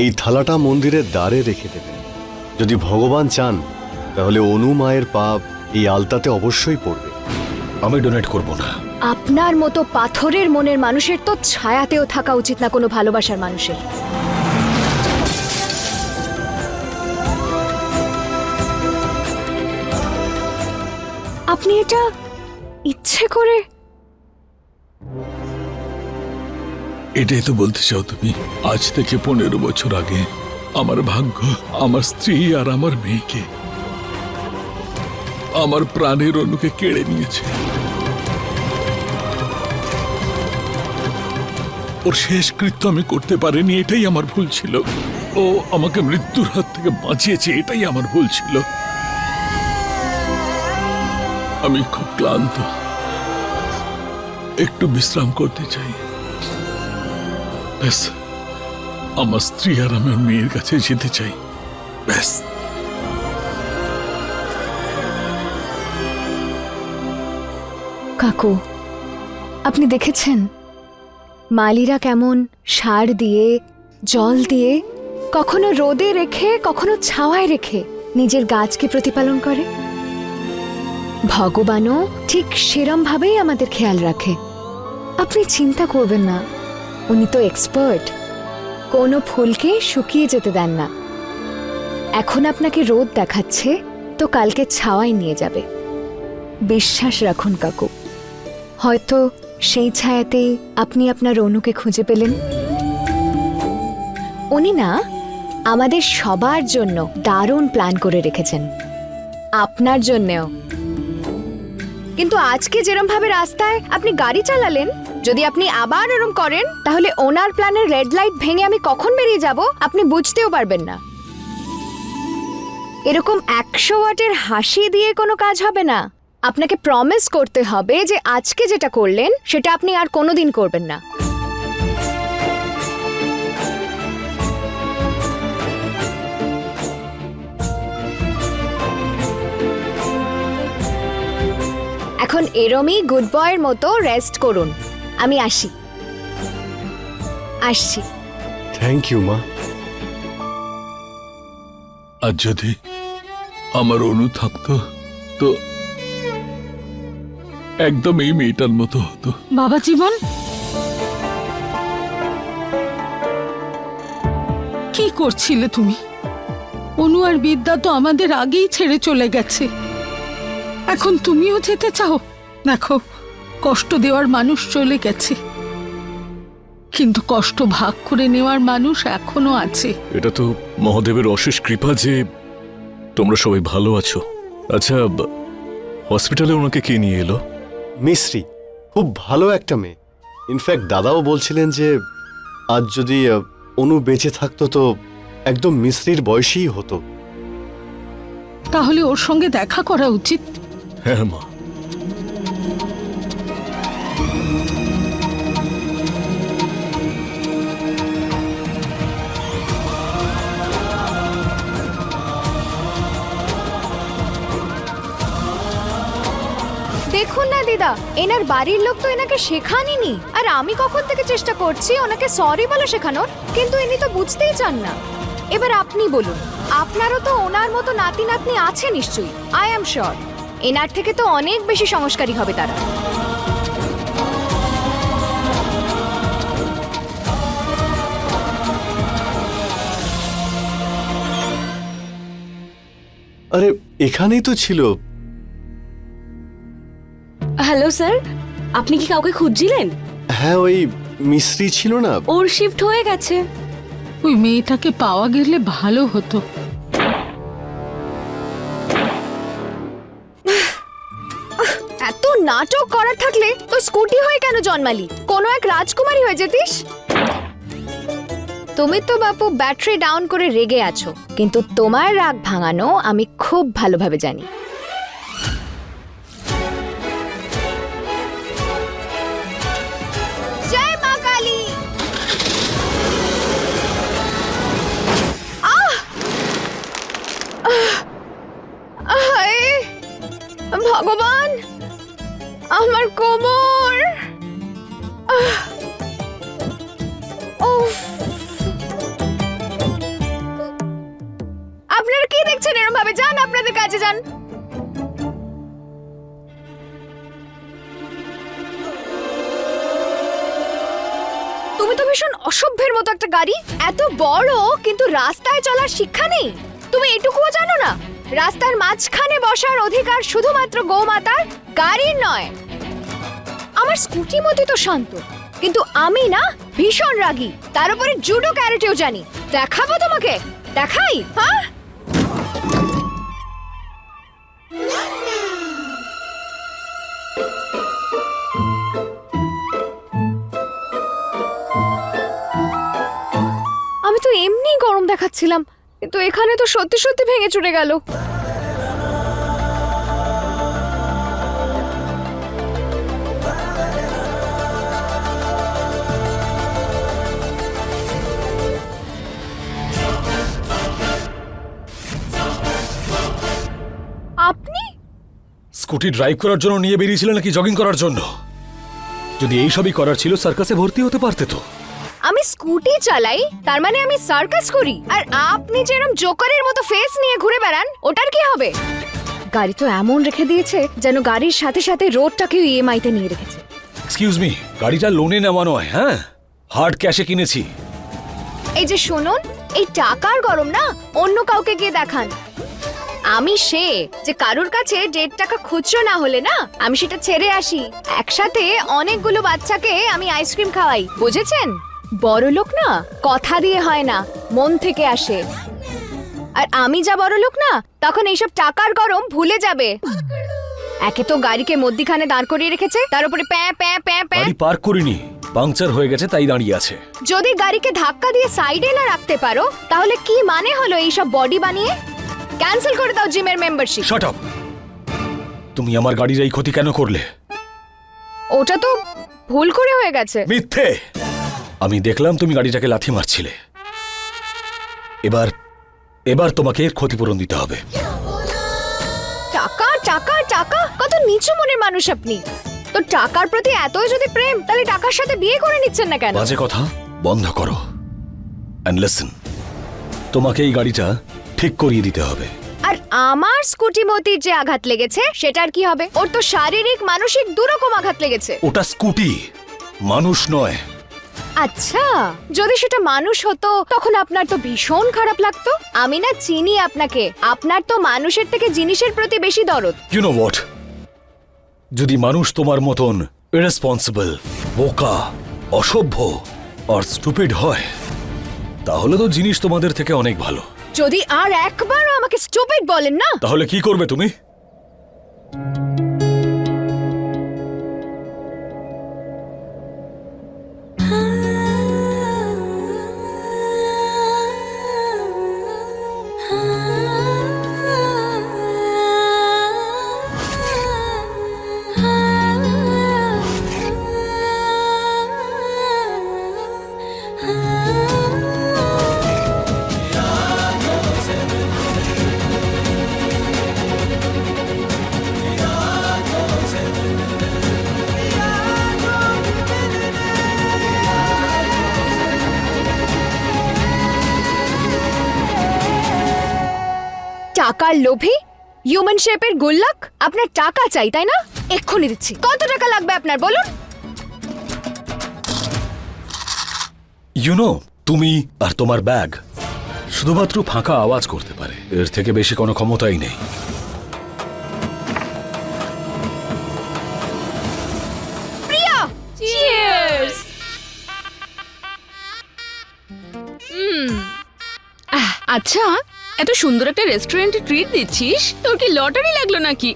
এই থালাটা মন্দিরের দ্বারে রেখে দেবেন যদি ভগবান চান তাহলে অনু মায়ের পাপ এই আলতাতে অবশ্যই পড়বে। আমি ডোনেট করব না। আপনার মতো পাথরের মনের মানুষের তো ছায়াতেও থাকা উচিত না কোনো ভালোবাসার মানুষের। আপনি এটা ইচ্ছে করে এটাই তো বলতে চাও তুমি? আজ থেকে পনেরো বছর আগে আমার ভাগ্য আমার স্ত্রী আর আমার মেয়েকে আমার প্রাণের অনুকে কেড়ে নিয়েছে। ওর শেষ কৃত্য আমি করতে পারিনি, এটাই আমার ভুল ছিল। ও আমাকে মৃত্যুর হাত থেকে বাঁচিয়েছে, এটাই আমার ভুল ছিল। আমি খুব ক্লান্ত। একটু বিশ্রাম করতে চাই। ব্যাস, আমার স্ত্রী আর আমার মেয়ের কাছে যেতে চাই। ব্যাস। কাকু, আপনি দেখেছেন? মালিরা কেমন সার দিয়ে, জল দিয়ে, কখনো রোদে রেখে, কখনো ছাওয়ায় রেখে নিজের গাছকে প্রতিপালন করে? ভগবানও ঠিক সেরম ভাবেই আমাদের খেয়াল রাখে। আপনি চিন্তা করবেন না। উনি তো এক্সপার্ট কোনো ফুলকে শুকিয়ে যেতে দেন না। এখন আপনাকে রোদ দেখাচ্ছে, তো কালকে ছাওয়ায় নিয়ে যাবে। বিশ্বাস রাখুন কাকু, হয়তো সেই ছায়াতেই আপনি আপনার অনুকে খুঁজে পেলেন। উনি না, আমাদের সবার জন্য দারুণ প্ল্যান করে রেখেছেন। আপনার জন্যেও। কিন্তু আজকে যেরম ভাবে রাস্তায় আপনি গাড়ি চালালেন, যদি আপনি আবার এরম করেন, তাহলে ওনার প্ল্যানের রেড লাইট ভেঙে আমি কখন বেরিয়ে যাব আপনি বুঝতেও পারবেন না। এরকম একশো ওয়াটের হাসি দিয়ে কোনো কাজ হবে না। আপনাকে প্রমিস করতে হবে যে আজকে যেটা করলেন, সেটা আপনি আর কোনোদিন করবেন না। এখন এরমই গুড বয়ের মতো রেস্ট করুন। আমি আসি। আসছি। থ্যাংক ইউ মা। আর যদি আমার অনু থাকতো তো একদম এই মেয়েটার মতো হতো। বাবা জীবন? কি করছিলে তুমি? অনু আর বিদ্যা তো আমাদের আগেই ছেড়ে চলে গেছে। এখন তুমিও যেতে চাও? দেখো কষ্ট দেওয়ার মানুষ চলে গেছে। কিন্তু কষ্ট ভাগ করে নেওয়ার মানুষ এখনও আছে। এটা তো মহাদেবের অশেষ কৃপা যে তোমরা সবাই ভালো আছো। আচ্ছা হসপিটালে ওনাকে কে নিয়ে এলো? মিশ্রি খুব ভালো একটা মেয়ে। ইনফ্যাক্ট দাদাও বলছিলেন যে আজ যদি অনু বেঁচে থাকতো তো একদম মিশ্রির বয়সী হতো। তাহলে ওর সঙ্গে দেখা করা উচিত। হ্যাঁ দেখুন না, দিদা। এনার বাড়ির লোক তো এনাকে শেখানিনি আর আমি কখন থেকে চেষ্টা করছি ওনাকে সরি বলে শেখানোর? কিন্তু ইনি তো বুঝতেই চান না। এবার আপনি বলুন, আপনারও তো ওনার মতো নাতি নাতনি আছে নিশ্চয়ই? আই অ্যাম শিওর এনার থেকে তো অনেক বেশি সংস্কারী হবে তারা। আরে এখানেই তো ছিল। Hello sir. আপনি কি কাউকে খুঁজছিলেন? হ্যাঁ ওই মিস্ত্রি ছিল না। ওর শিফট হয়ে গেছে। ওই মেয়েটাকে পাওয়া গেলে ভালো হতো। নাটক করার থাকলে তো স্কুটি হয়ে কেন জন্মালি? কোনো এক রাজকুমারী হয়ে যেতিস? তুমি তো বাপু ব্যাটারি ডাউন করে রেগে আছো, কিন্তু তোমার রাগ ভাঙানো আমি খুব ভালোভাবে জানি। রাস্তায় চলার শিক্ষা নেই? তুমি এটুকুও জানো না? রাস্তার মাঝখানে বসার অধিকার শুধুমাত্র গোমাতার গাড়ির নয়। আমার স্কুটি মতে তো শান্ত, কিন্তু আমি না ভীষণ রাগী। তার উপরে জুডো ক্যারেটেও জানি। দেখাবো তোমাকে? দেখাই হ্যাঁ গরম দেখাচ্ছিলাম, কিন্তু এখানে তো সত্যি সত্যি ভেঙে চড়ে গেল। আপনি? স্কুটি ড্রাইভ করার জন্য নিয়ে বেরিয়েছিলে নাকি জগিং করার জন্য? যদি এই সবই করার ছিল, সার্কাসে ভর্তি হতে পারতে তো। আমি স্কুটি চালাই তার মানে আমি সার্কাস করি। আর আপনি যেরকম জোকারের মতো ফেস নিয়ে ঘুরে বেড়ান ওটার কি হবে? গাড়ি তো এমন রেখে দিয়েছে যেন গাড়ির সাথে সাথে রোডটাকেও ইএমআই তে নিয়ে রেখেছে। এক্সকিউজ মি গাড়িটা লোনে নেওয়া নয় হ্যাঁ? হার্ড ক্যাশে কিনেছি। এই যে শুনুন এই টাকার গরম না অন্য কাউকে গিয়ে দেখান। আমি সে যে কারোর কাছে দেড় টাকা খুচরো না হলে না আমি সেটা ছেড়ে আসি। একসাথে অনেকগুলো বাচ্চাকে আমি আইসক্রিম খাওয়াই বুঝেছেন? বড় লোক না? কথা দিয়ে হয় না মন থেকে আসে। আর আমি যা বড় লোক না তখন এইসব টাকার গরম ভুলে যাবে। একে তো গাড়িকে মধ্যিখানে দাঁড় করিয়ে রেখেছে তার উপরে প্যাঁ প্যাঁ প্যাঁ প্যাঁ। গাড়ি পার্ক করিনি পাংচার হয়ে গেছে তাই দাঁড়িয়ে আছে। যদি গাড়িকে ধাক্কা দিয়ে সাইডে না রাখতে পারো তাহলে কি মানে হলো এইসব বডি বানিয়ে? ক্যান্সেল করে দাও জিমের মেম্বারশিপ। শাট আপ তুমি আমার গাড়ির এই ক্ষতি কেন করলে? ওটা তো ভুল করে হয়ে গেছে। মিথ্যে! আমি দেখলাম তুমি গাড়িটাকে লাথি মারছিলে। এবার এবার তোমাকে এর ক্ষতিপূরণ দিতে হবে। টাকা টাকা টাকা? কত নিচু মনের মানুষ আপনি। তো টাকার প্রতি এতই যদি প্রেম তাহলে টাকার সাথে বিয়ে করে নিচ্ছেন না কেন? বাজে কথা বন্ধ করো। অ্যান্ড লিসন তোমাকে এই গাড়িটা ঠিক করিয়ে দিতে হবে। আর আমার স্কুটি মতির যে আঘাত লেগেছে সেটার কি হবে? ওর তো শারীরিক মানসিক দুরকম আঘাত লেগেছে। ওটা স্কুটি মানুষ নয়। আচ্ছা যদি সেটা মানুষ হতো তখন আপনার তো ভীষণ খারাপ লাগতো। আমি না চিনি আপনাকে। আপনার তো মানুষের থেকে জিনিসের প্রতি বেশি দরদ। ইউ নো হোয়াট যদি মানুষ তোমার মতন ইরেসপন্সিবল বোকা অসভ্য আর স্টুপিড হয় তাহলে তো জিনিস তোমাদের থেকে অনেক ভালো। যদি আর একবারও আমাকে স্টুপিড বলেন না। তাহলে কি করবে তুমি? টাকার লোভী? হিউম্যান শেপের গোল্লাক? আপনার টাকা চাই তাই না? এক্ষুনি দিচ্ছি। কত টাকা লাগবে আপনার বলুন? ইউ নো তুমি আর তোমার ব্যাগ শুধুমাত্র ফাঁকা আওয়াজ করতে পারে। এর থেকে বেশি কোনো ক্ষমতাই নেই। প্রিয়া! চিয়ার্স আচ্ছা। এত সুন্দর একটা রেস্টুরেন্টে ট্রিট দিচ্ছিস? তোর কি লটারি লাগল নাকি?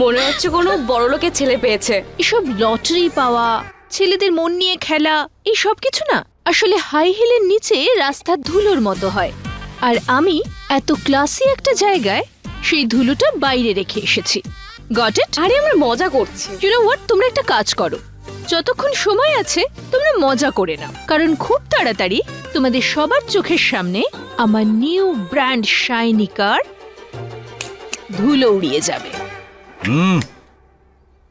মনে হচ্ছে কোনো বড় লোকের ছেলে পেয়েছে। এসব লটারি পাওয়া ছেলেদের মন নিয়ে খেলা এই সব কিছু না। আসলে হাই হিলের নিচে রাস্তার ধুলোর মতো হয়। আর আমি এত ক্লাসি একটা জায়গায় সেই ধুলোটা বাইরে রেখে এসেছি। গট ইট আরে আমরা মজা করছি। ইউ নো হোয়াট তোমরা একটা কাজ করো। যতক্ষণ সময় আছে তোমরা মজা করে নাও। কারণ খুব তাড়াতাড়ি তোমাদের সবার চোখের সামনে আমার নিউ ব্র্যান্ড শাইনি কার ধুলো উড়িয়ে যাবে। হুম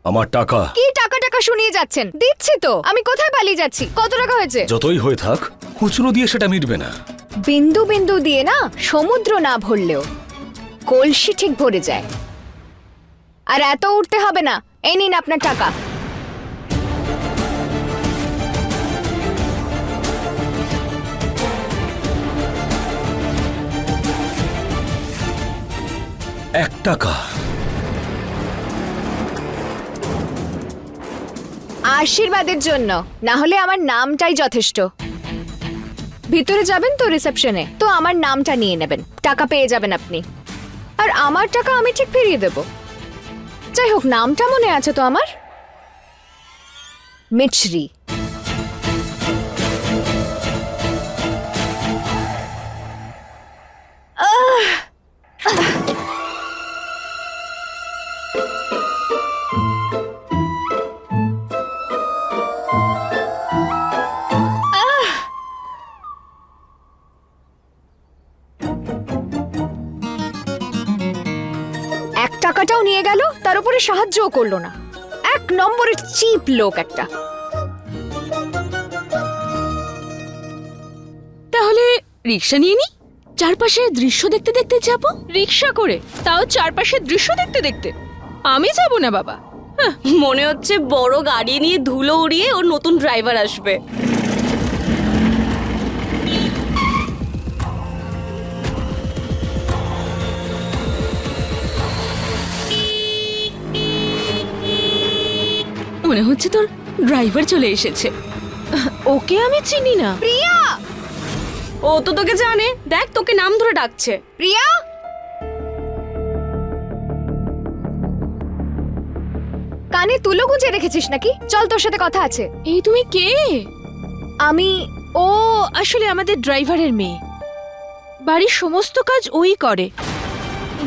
আমার টাকা। কি টাকা টাকা শুনিয়ে যাচ্ছেন? দিচ্ছি তো। আমি কোথায় পালিয়ে যাচ্ছি? কত টাকা হয়েছে? যতই হয়ে থাক খুচরো দিয়ে সেটা মিটবে না। বিন্দু বিন্দু দিয়ে না সমুদ্র না ভরলেও কলসি ঠিক ভরে যায়। আর এত উঠতে হবে না। এই নিন আপনার টাকা। এক টাকা। আশীর্বাদের জন্য। না হলে আমার নামটাই যথেষ্ট। ভিতরে যাবেন তো রিসেপশনে। তো আমার নামটা নিয়ে নেবেন। টাকা পেয়ে যাবেন আপনি। আর আমার টাকা আমি ঠিক ফিরিয়ে দেব। যাই হোক, নামটা মনে আছে তো আমার? মিছরি। এক টাকাটাও নিয়ে গেল তার উপরে সাহায্যও করল না। এক নম্বরের চিপ লোক একটা। তাহলে রিক্সা নিয়ে নি? চারপাশের দৃশ্য দেখতে দেখতে যাব? রিক্সা করে তাও চারপাশের দৃশ্য দেখতে দেখতে। আমি যাব না বাবা। হ্যাঁ, মনে হচ্ছে বড় গাড়ি নিয়ে ধুলো উড়িয়ে ওর নতুন ড্রাইভার আসবে। মনে হচ্ছে তোর ড্রাইভার চলে এসেছে। ওকে আমি চিনি না। প্রিয়া! ও তো তোকে জানে। দেখ তোকে নাম ধরে ডাকছে। প্রিয়া! কানে তুলো গুঁজে রেখেছিস নাকি? চল তোর সাথে কথা আছে। এই তুমি কে? আমি ও আসলে আমাদের ড্রাইভারের মেয়ে। বাড়ির সমস্ত কাজ ওই করে।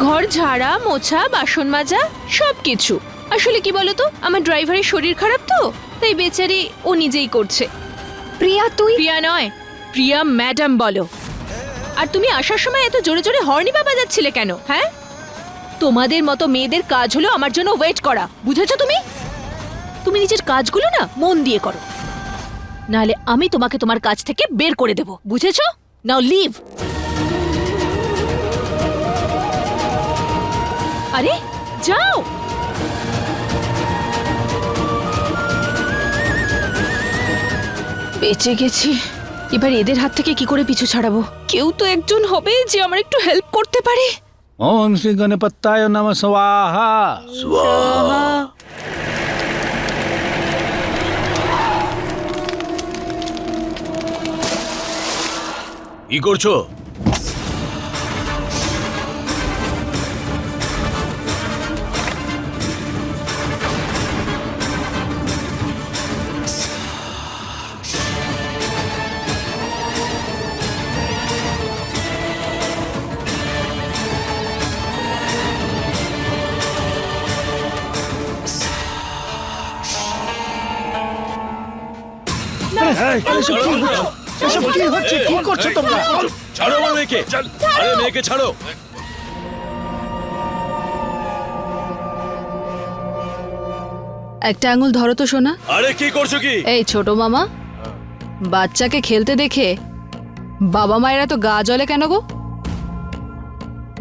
ঘর ঝাড়া মোছা বাসন মাজা সব কিছু আসলে কি বলতো আমার ড্রাইভারের শরীর খারাপ তো তাই বেচারি ও নিজেই করছে। প্রিয়া তুই? প্রিয়া নয় প্রিয়া ম্যাডাম বলো। আর তুমি আসার সময় এত জোরে জোরে হর্নি বাবা যাচ্ছিলে কেন হ্যাঁ? তোমাদের মতো মেয়েদের কাজ হলো আমার জন্য ওয়েট করা। বুঝেছ তুমি? তুমি নিজের কাজগুলো না মন দিয়ে করো। নাহলে আমি তোমাকে তোমার কাজ থেকে বের করে দেব। বুঝেছ? নাও লিভ আরে যাও! বেঁচে গেছি। এবার এদের হাত থেকে কি করে পিছু ছাড়াবো? কেউ তো একজন হবে যে আমার একটু হেল্প করতে পারে। ওম শ্রী গণপত্তায় নম স্বাহা কি করছ? করছ তোমরা? ছাড়ো আমার মেয়েকে। আরে মেয়েকে ছাড়ো। একটা আঙুল ধরো তো শোনা আরে কি করছ কি? এই ছোট মামা বাচ্চাকে খেলতে দেখে বাবা মায়েরা তো গা জলে কেন গো?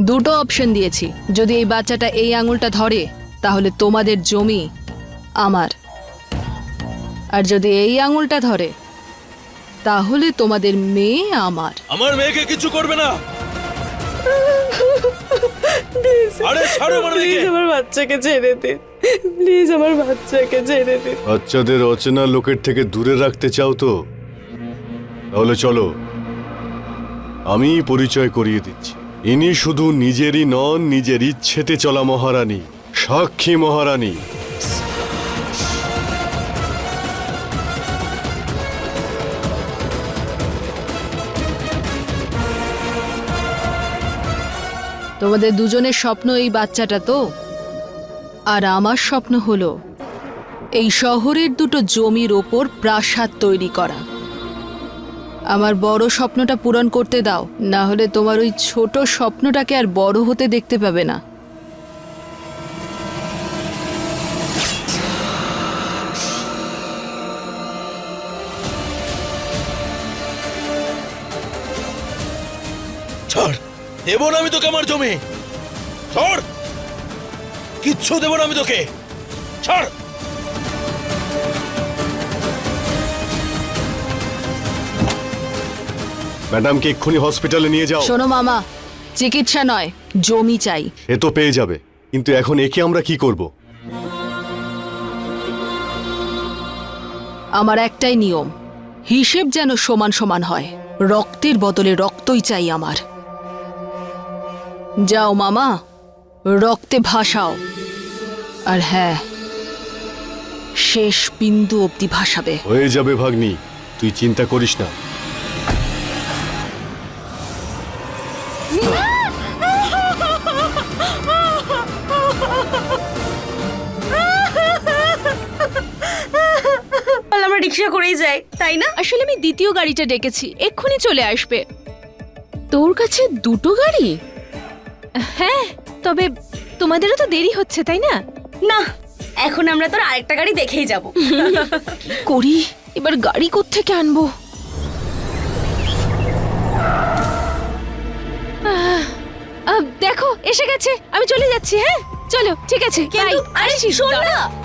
দুটো অপশন দিয়েছি। যদি এই বাচ্চাটা এই আঙুলটা ধরে তাহলে তোমাদের জমি আমার। আর যদি এই আঙুলটা ধরে তাহলে তোমাদের মেয়ে আমার। আমার মেয়েকে কিছু করবে না। আরে ছাড়ো আমার মেয়েকে। আমার বাচ্চাকে ছেড়ে দিন প্লিজ আমার বাচ্চাকে ছেড়ে দিন বাচ্চাদের অচেনা লোকের থেকে দূরে রাখতে চাও তো? তাহলে চলো আমি পরিচয় করিয়ে দিচ্ছি। ইনি শুধু নিজেরই নন নিজের ইচ্ছেতে চলা মহারানী সাক্ষী মহারানী। তোমাদের দুজনের স্বপ্ন এই বাচ্চাটা তো? আর আমার স্বপ্ন হলো এই শহরের দুটো জমির ওপর প্রাসাদ তৈরি করা। আমার বড় স্বপ্নটা পূরণ করতে দাও, না হলে তোমার ওই ছোট স্বপ্নটাকে আর বড় হতে দেখতে পাবে না। দেবো না আমি তোকে আমার জমি। ছাড় কিচ্ছু দেবো না আমি তোকে। ছাড় ম্যাডামকে এক্ষুনি হসপিটালে নিয়ে যাও। শোনো মামা চিকিৎসা নয় জমি চাই। এ তো পেয়ে যাবে কিন্তু এখন একে আমরা কি করব? আমার একটাই নিয়ম হিসেব যেন সমান সমান হয় রক্তের বদলে রক্তই চাই আমার। যাও মামা রক্তে ভাসাও। আর হ্যাঁ শেষ বিন্দু অবধি ভাসাবে। হয়ে যাবে ভাগ্নি তুই চিন্তা করিস না। আমরা রিক্সা করেই যাই তাই না? আসলে আমি দ্বিতীয় গাড়িটা ডেকেছি এক্ষুনি চলে আসবে। তোর কাছে দুটো গাড়ি? হ্যাঁ তবে তোমাদেরও তো দেরি হচ্ছে তাই না? না এখন আমরা তোর আরেকটা গাড়ি দেখেই যাব। করি এবার গাড়ি কোত্থেকে আনব? দেখো এসে গেছে আমি চলে যাচ্ছি হ্যাঁ? চলো ঠিক আছে কিন্তু. আরে শোন না!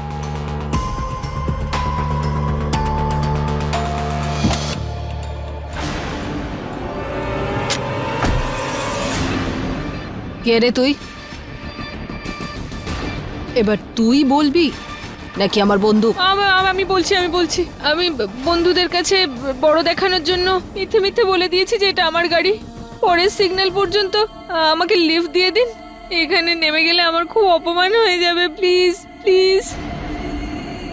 কে রে তুই? এবার তুই বলবি নাকি আমার বন্দুক আম- বলছি আমি বলছি। আমি বন্ধুদের কাছে বড় দেখানোর জন্য মিথ্যে মিথ্যে বলে দিয়েছি যে এটা আমার গাড়ি। পরের সিগন্যাল পর্যন্ত আমাকে লিফট দিয়ে দিন। এখানে নেমে গেলে আমার খুব অপমান হয়ে যাবে। প্লিজ প্লিজ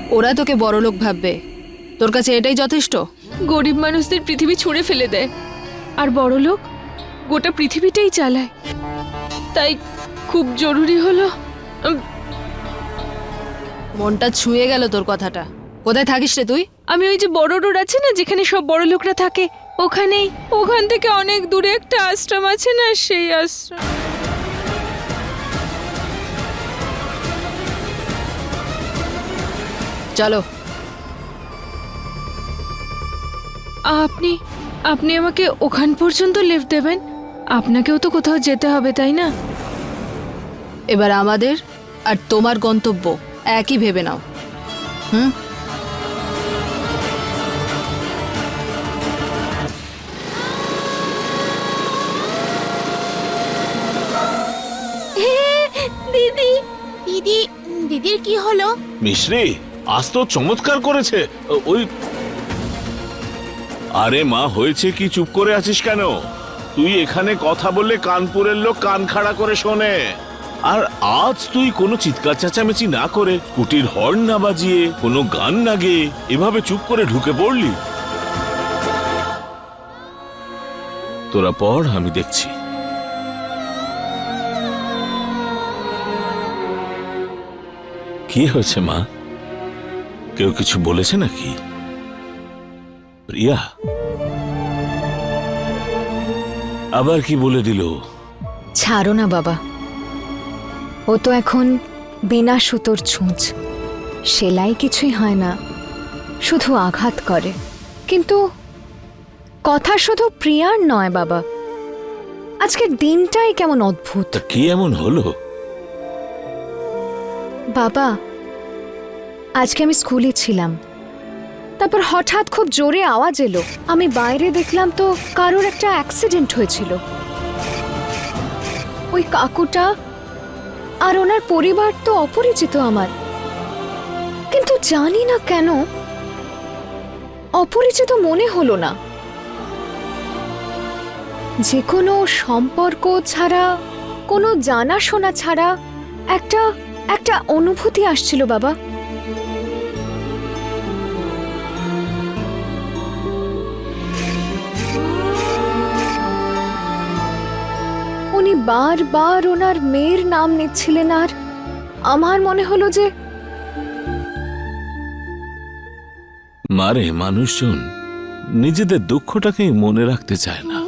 ওরা তোকে বড়লোক ভাববে। তোর কাছে এটাই যথেষ্ট? গরিব মানুষদের পৃথিবী ছুঁড়ে ফেলে দেয়। আর বড় লোক গোটা পৃথিবীটাই চালায়। তাই খুব জরুরি হলো। মনটা ছুঁয়ে গেল তোর কথাটা। কোথায় থাকিস রে তুই? আমি ওই যে বড় রোড আছে না যেখানে সব বড় লোকরা থাকে ওখানেই। ওখান থেকে অনেক দূরে একটা আশ্রম আছে না সেই আশ্রম। চলো। আপনি আপনি আমাকে ওখান পর্যন্ত লিফট দেবেন? আপনাকেও তো কোথাও যেতে হবে তাই না? এবার আমাদের আর তোমার গন্তব্য একই ভেবে নাও। হুম? দিদি দিদি দিদির কি হলো? মিশ্রি আজ তো চমৎকার করেছে। ওই আরে মা হয়েছে কি? চুপ করে আছিস কেন? তুই এখানে কথা বললে কানপুরের লোক কান খাড়া করে শোনে। আর আজ তুই কোনো চিৎকার চেঁচামেচি না করে কুটির হর্ন না বাজিয়ে, কোনো গান না গেয়ে এভাবে চুপ করে ঢুকে পড়লি। তোরা পড়, আমি দেখছি। কি হয়েছে মা? কেউ কিছু বলেছে নাকি? প্রিয়া? আবার কি বলে দিল? ছাড়ো না বাবা। ও তো এখন বিনা সুতোর ছুঁচ। সেলাই কিছুই হয় না। শুধু আঘাত করে। কিন্তু কথা শুধু প্রিয়ার নয় বাবা। আজকের দিনটাই কেমন অদ্ভুত। তা কি এমন হলো? বাবা আজকে আমি স্কুলে ছিলাম। তারপর হঠাৎ খুব জোরে আওয়াজ এলো। আমি বাইরে দেখলাম তো কারোর একটা অ্যাক্সিডেন্ট হয়েছিল। ওই কাকুটা আর ওনার পরিবার তো অপরিচিত আমার। কিন্তু জানি না কেন অপরিচিত মনে হলো না। যে কোনো সম্পর্ক ছাড়া, কোনো জানাশোনা ছাড়া একটা একটা অনুভূতি আসছিল বাবা। বারবার ওনার মেয়ের নাম নিচ্ছিলেন আর আমার মনে হলো যে মারে, মানুষজন, নিজেদের দুঃখটাকেই মনে রাখতে চায় না।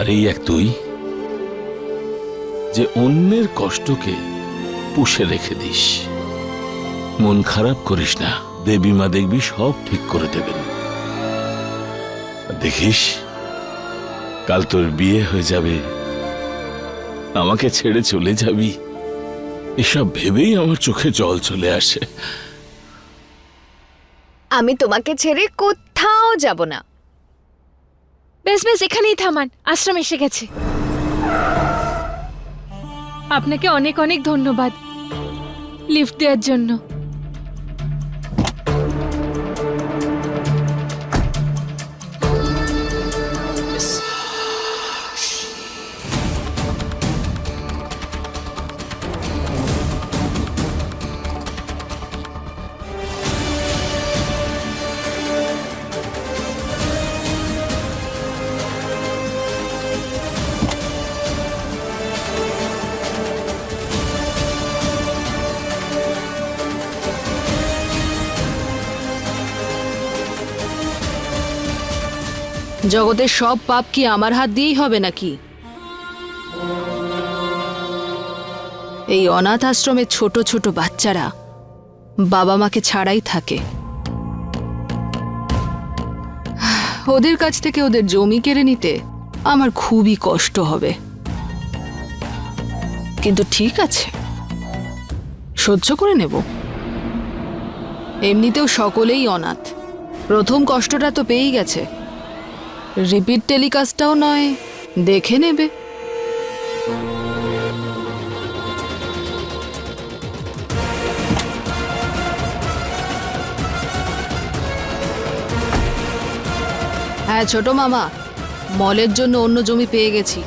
আর এই এক তুই যে অন্যের কষ্টকে পুষে রেখে দিস। মন খারাপ করিস না, দেবী মা দেখবি সব ঠিক করে দেবেন। দেখিস, কাল তোর বিয়ে হয়ে যাবে আমাকে ছেড়ে চলে যাবি। এসব ভেবেই আমার চোখে জল চলে আসে। আমি তোমাকে ছেড়ে কোথাও যাব না। বেশ বেশ এখানেই থামান। আশ্রম এসে গেছে। আপনাকে অনেক অনেক ধন্যবাদ লিফট দেওয়ার জন্য। জগতের সব পাপ কি আমার হাত দিয়েই হবে নাকি? এই অনাথ আশ্রমের ছোট ছোট বাচ্চারা বাবা মাকে ছাড়াই থাকে। ওদের কাছ থেকে ওদের জমি কেড়ে নিতে আমার খুবই কষ্ট হবে। কিন্তু ঠিক আছে, সহ্য করে নেব। এমনিতেও সকলেই অনাথ। প্রথম কষ্টটা তো পেয়েই গেছে। রিপিট টেলিকাস্টটাও নয় দেখে নেবে। হ্যাঁ ছোট মামা মলের জন্য অন্য জমি পেয়ে গেছি।